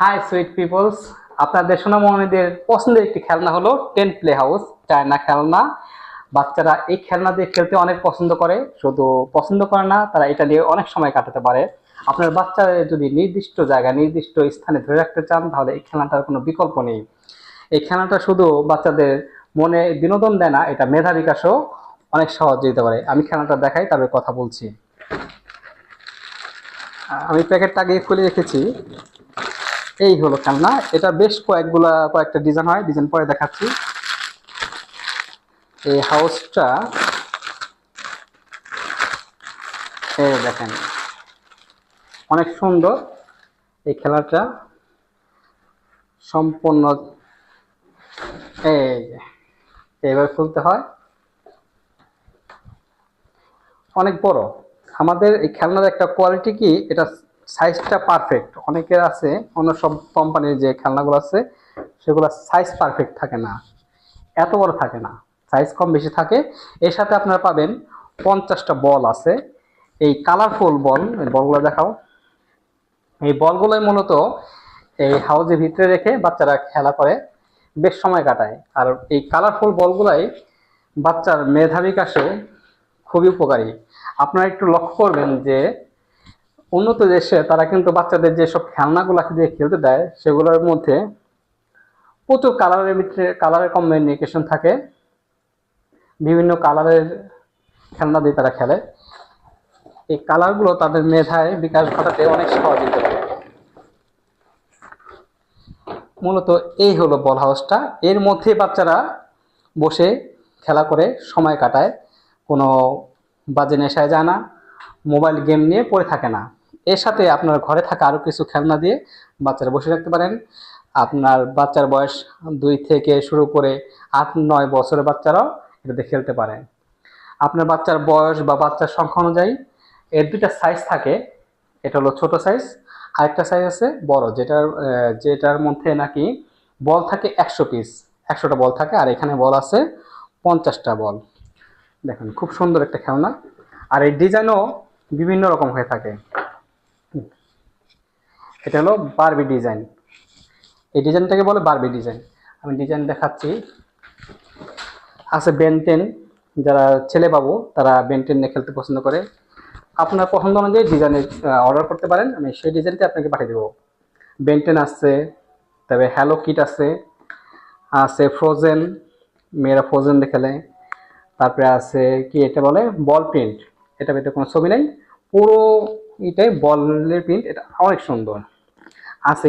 High sweet people's আপনাদের সোনামণিদের পছন্দের একটি খেলনা হলো টেন প্লে হাউস চায়না খেলনা। বাচ্চারা এই খেলনা দিয়ে খেলতে অনেক পছন্দ করে। শুধু পছন্দ করে না, তারা এটা দিয়ে অনেক সময় কাটাতে পারে। আপনার বাচ্চাদের যদি নির্দিষ্ট জায়গা নির্দিষ্ট স্থানে ধরে রাখতে চান, তাহলে এই খেলনাটার কোনো বিকল্প নেই। এই খেলনাটা শুধু বাচ্চাদের মনে বিনোদন দেয় না, এটা মেধা বিকাশও অনেক সহজ দিতে পারে। আমি খেলনাটা দেখাই, তারপরে কথা বলছি। আমি প্যাকেটটা আগে খুলে রেখেছি। এই হলো খেলনা। এটা বেশ কয়েকগুলা, কয়েকটা ডিজাইন হয়। ডিজাইন পরে দেখাচ্ছি। এই হাউসটা দেখেন, অনেক সুন্দর এই খেলাটা। সম্পূর্ণ এই এইভাবে খুলতে হয়। অনেক বড়। আমাদের এই খেলনার একটা কোয়ালিটি কি? এটা সাইজটা পারফেক্ট অনেকের আছে, অন্য সব কোম্পানির যে খেলনাগুলো আছে সেগুলো সাইজ পারফেক্ট থাকে না। এত বড় থাকে না। সাইজ কম বেশি থাকে। এর সাথে আপনারা পাবেন পঞ্চাশটা বল আছে। এই কালারফুল বল বলগুলো দেখাও। এই বলগুলোই মূলত এই হাউজের ভিতরে রেখে বাচ্চারা খেলা করে, বেশ সময় কাটায়। আর এই কালারফুল বলগুলাই বাচ্চার মেধা বিকাশে খুবই উপকারী। আপনারা একটু লক্ষ্য করবেন যে উন্নত দেশে তারা কিন্তু বাচ্চাদের যেসব খেলনাগুলোকে দিয়ে খেলতে দেয়, সেগুলোর মধ্যে প্রচুর কালারের ভিতরে কালারের কম্বিনেশন থাকে। বিভিন্ন কালারের খেলনা দিয়ে তারা খেলে। এই কালারগুলো তাদের মেধায়, বিকাশ ঘটাতে অনেক সহযোগিতা করে মূলত এই হলো বল হাউসটা এর মধ্যে বাচ্চারা বসে খেলা করে, সময় কাটায়। কোনো বাজে নেশায় যায় না। মোবাইল গেম নিয়ে পড়ে থাকে না। এর সাথে আপনার ঘরে থাকা আরও কিছু খেলনা দিয়ে বাচ্চারা বসে রাখতে পারেন। আপনার বাচ্চার বয়স দুই থেকে শুরু করে আট, নয় বছরের বাচ্চারাও এটাতে খেলতে পারে। আপনার বাচ্চার বয়স বা বাচ্চার সংখ্যা অনুযায়ী এর দুইটা সাইজ থাকে। এটা হলো ছোট সাইজ আরেকটা সাইজ আছে বড়, যেটার যেটার মধ্যে নাকি বল থাকে একশো পিস একশোটা বল থাকে আর এখানে বল আছে পঞ্চাশটা বল। দেখেন, খুব সুন্দর একটা খেলনা। আর এই ডিজাইনও বিভিন্ন রকম হয়ে থাকে। এটা হলো বারবি ডিজাইন এই ডিজাইনটাকে বলে বারবি ডিজাইন আমি ডিজাইন দেখাচ্ছি। আছে বেনটেন যারা ছেলে বাবু, তারা বেনটেন নিয়ে খেলতে পছন্দ করে। আপনার পছন্দ অনুযায়ী ডিজাইনের অর্ডার করতে পারেন। আমি সেই ডিজাইনটি আপনাকে পাঠিয়ে দেবো। বেনটেন আছে, তবে হ্যালো কিট আছে আছে ফ্রোজেন মেয়েরা ফ্রোজেন খেলে তারপরে আছে কি এটা বলে? বল প্রিন্ট এটা ভিতরে কোনো ছবি নাই। পুরো এটাই বলের প্রিন্ট এটা অনেক সুন্দর। আছে